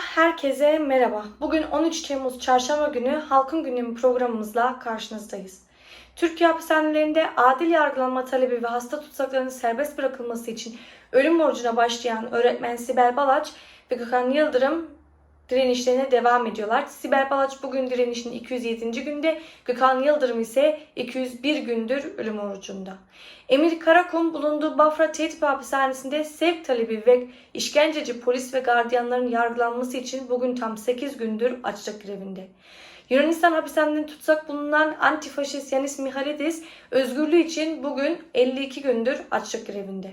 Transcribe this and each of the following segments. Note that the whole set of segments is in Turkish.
herkese merhaba. Bugün 13 Temmuz Çarşamba günü Halkın Gündemi programımızla karşınızdayız. Türkiye hapishanelerinde adil yargılanma talebi ve hasta tutsaklarının serbest bırakılması için ölüm orucuna başlayan öğretmen Sibel Balaç ve Gökhan Yıldırım direnişlerine devam ediyorlar. Sibel Balaç bugün direnişin 207. günde, Gökhan Yıldırım ise 201 gündür ölüm orucunda. Emir Karakum bulunduğu Bafra Tehdit Hapishanesi'nde sevk talebi ve işkenceci polis ve gardiyanların yargılanması için bugün tam 8 gündür açlık grevinde. Yunanistan hapishanesinde tutsak bulunan antifaşist Yanis Mihalidis özgürlüğü için bugün 52 gündür açlık grevinde.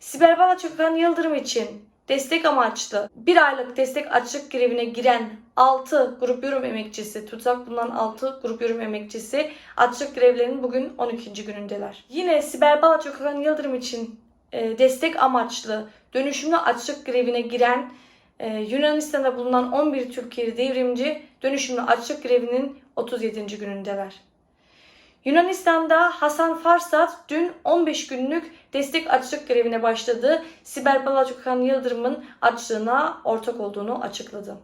Sibel Balaç Gökhan Yıldırım için destek amaçlı bir aylık destek açlık grevine giren 6 grup yorum emekçisi, tutsak bulunan 6 grup yorum emekçisi açlık grevlerinin bugün 12. günündeler. Yine Sibel Balaç Gökhan Yıldırım için e, destek amaçlı dönüşümlü açlık grevine giren e, Yunanistan'da bulunan 11 Türkiye'li devrimci dönüşümlü açlık grevinin 37. günündeler. Yunanistan'da Hasan Farsat dün 15 günlük destek açlık grevine başladı. Sibel Balaçokan Yıldırım'ın açlığına ortak olduğunu açıkladı.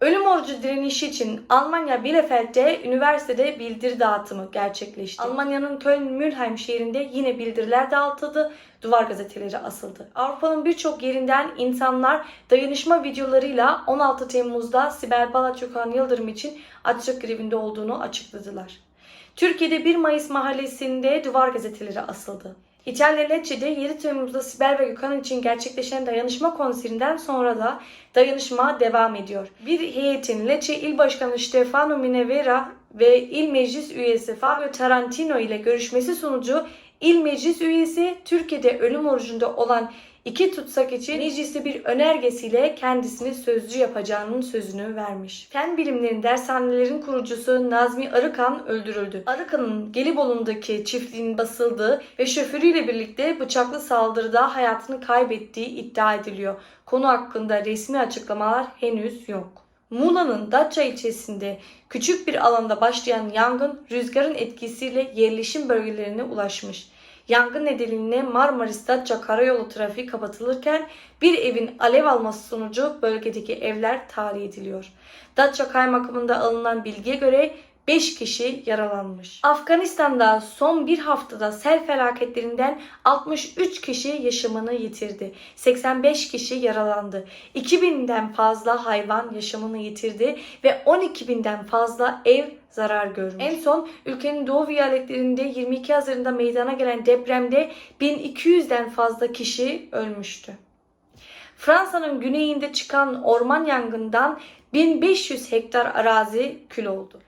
Ölüm orucu direnişi için Almanya Bielefeld'de üniversitede bildiri dağıtımı gerçekleşti. Almanya'nın Köln-Mülheim şehrinde yine bildiriler dağıtıldı, duvar gazeteleri asıldı. Avrupa'nın birçok yerinden insanlar dayanışma videolarıyla 16 Temmuz'da Sibel Balaçokan Yıldırım için açlık grevinde olduğunu açıkladılar. Türkiye'de 1 Mayıs mahallesinde duvar gazeteleri asıldı. İtalya Lecce'de 7 Temmuz'da Sibel ve Gökhan için gerçekleşen dayanışma konserinden sonra da dayanışma devam ediyor. Bir heyetin Lecce İl Başkanı Stefano Minevera ve İl Meclis üyesi Fabio Tarantino ile görüşmesi sonucu İl Meclis üyesi Türkiye'de ölüm orucunda olan iki tutsak için mecliste bir önergesiyle kendisini sözcü yapacağının sözünü vermiş. Fen bilimlerin dershanelerin kurucusu Nazmi Arıkan öldürüldü. Arıkan'ın Gelibolu'ndaki çiftliğin basıldığı ve şoförüyle birlikte bıçaklı saldırıda hayatını kaybettiği iddia ediliyor. Konu hakkında resmi açıklamalar henüz yok. Muğla'nın Datça ilçesinde küçük bir alanda başlayan yangın rüzgarın etkisiyle yerleşim bölgelerine ulaşmış. Yangın nedeniyle Marmaris-Datça karayolu trafiği kapatılırken bir evin alev alması sonucu bölgedeki evler tahliye ediliyor. Datça kaymakamında alınan bilgiye göre 5 kişi yaralanmış. Afganistan'da son bir haftada sel felaketlerinden 63 kişi yaşamını yitirdi. 85 kişi yaralandı. 2000'den fazla hayvan yaşamını yitirdi ve 12.000'den fazla ev zarar görmüş. En son ülkenin doğu vilayetlerinde 22 Haziran'da meydana gelen depremde 1200'den fazla kişi ölmüştü. Fransa'nın güneyinde çıkan orman yangından 1500 hektar arazi kül oldu.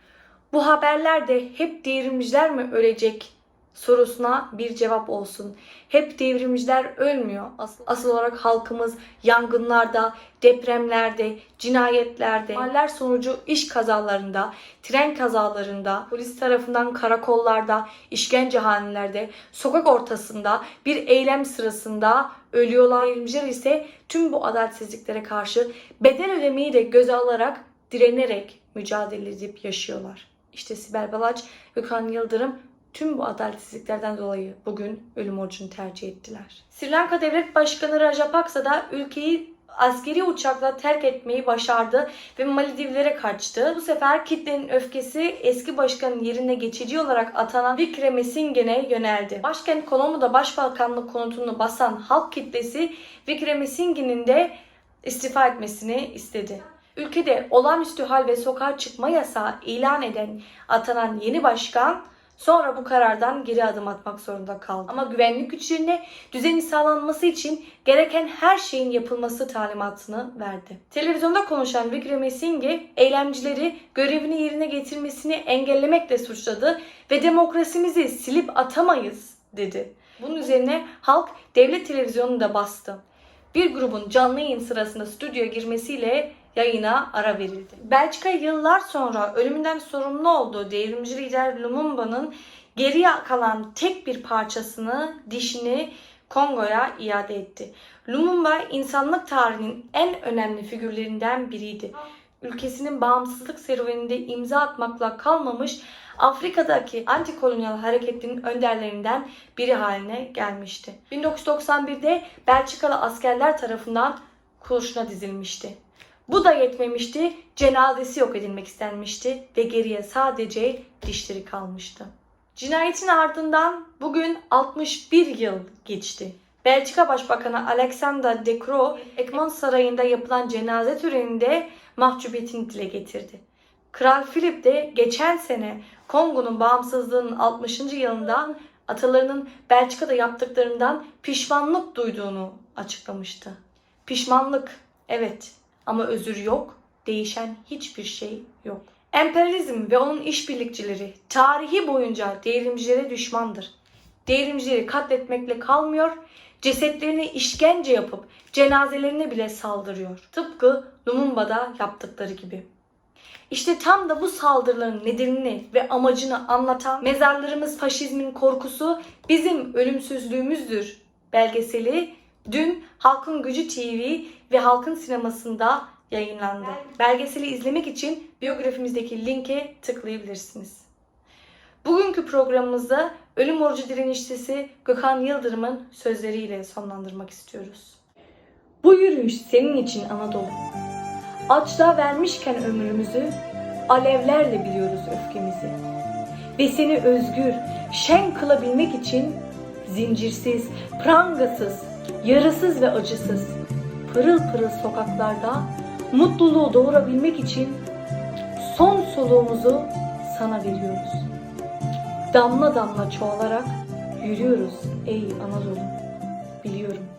Bu haberlerde hep devrimciler mi ölecek sorusuna bir cevap olsun. Hep devrimciler ölmüyor. Asıl, asıl olarak halkımız yangınlarda, depremlerde, cinayetlerde, haller sonucu iş kazalarında, tren kazalarında, polis tarafından karakollarda, işkencehanelerde, sokak ortasında, bir eylem sırasında ölüyorlar. Devrimciler ise tüm bu adaletsizliklere karşı bedel ödemeyi de göze alarak, direnerek mücadele edip yaşıyorlar. İşte Sibel Balaç, Gökhan Yıldırım tüm bu adaletsizliklerden dolayı bugün ölüm orucunu tercih ettiler. Sri Lanka Devlet Başkanı Rajapaksa da ülkeyi askeri uçakla terk etmeyi başardı ve Maldivlere kaçtı. Bu sefer kitlenin öfkesi eski başkanın yerine geçici olarak atanan Wickremesinghe'ne yöneldi. Başkent Colombo'da başbakanlık konutunu basan halk kitlesi Wickremesinghe'nin de istifa etmesini istedi. Ülkede olağanüstü hal ve sokağa çıkma yasağı ilan eden atanan yeni başkan Sonra bu karardan geri adım atmak zorunda kaldı. Ama güvenlik güçlerine düzenin sağlanması için gereken her şeyin yapılması talimatını verdi. Televizyonda konuşan Wickremesinghe eylemcileri görevini yerine getirmesini engellemekle suçladı ve demokrasimizi silip atamayız dedi. Bunun üzerine halk devlet televizyonunu da bastı. Bir grubun canlı yayın sırasında stüdyoya girmesiyle yayına ara verildi. Belçika yıllar sonra ölümünden sorumlu olduğu devrimci lider Lumumba'nın geriye kalan tek bir parçasını, dişini Kongo'ya iade etti. Lumumba insanlık tarihinin en önemli figürlerinden biriydi. Ülkesinin bağımsızlık serüveninde imza atmakla kalmamış, Afrika'daki antikolonyal hareketinin önderlerinden biri haline gelmişti. 1991'de Belçikalı askerler tarafından kurşuna dizilmişti. Bu da yetmemişti, cenazesi yok edilmek istenmişti ve geriye sadece dişleri kalmıştı. Cinayetin ardından bugün 61 yıl geçti. Belçika Başbakanı Alexander De Croo, Egmont Sarayı'nda yapılan cenaze töreninde mahcubiyetini dile getirdi. Kral Philip de geçen sene Kongo'nun bağımsızlığının 60. yılından atalarının Belçika'da yaptıklarından pişmanlık duyduğunu açıklamıştı. Pişmanlık, evet ama özür yok, değişen hiçbir şey yok. Emperyalizm ve onun işbirlikçileri tarihi boyunca devrimcilere düşmandır. Devrimcileri katletmekle kalmıyor, cesetlerine işkence yapıp cenazelerine bile saldırıyor. Tıpkı Lumumba'da yaptıkları gibi. İşte tam da bu saldırıların nedenini ve amacını anlatan Mezarlarımız Faşizmin Korkusu Bizim Ölümsüzlüğümüzdür belgeseli dün Halkın Gücü TV ve Halkın Sineması'nda yayınlandı. Belgeseli izlemek için biyografimizdeki linke tıklayabilirsiniz. Bugünkü programımızda Ölüm Orucu Direnişçisi Gökhan Yıldırım'ın sözleriyle sonlandırmak istiyoruz. Bu yürüyüş senin için Anadolu. Açlığa vermişken ömrümüzü, alevlerle biliyoruz öfkemizi. Ve seni özgür, şen kılabilmek için zincirsiz, prangasız, yarısız ve acısız, pırıl pırıl sokaklarda mutluluğu doğurabilmek için son soluğumuzu sana veriyoruz. Damla damla çoğalarak yürüyoruz ey Anadolu. Biliyorum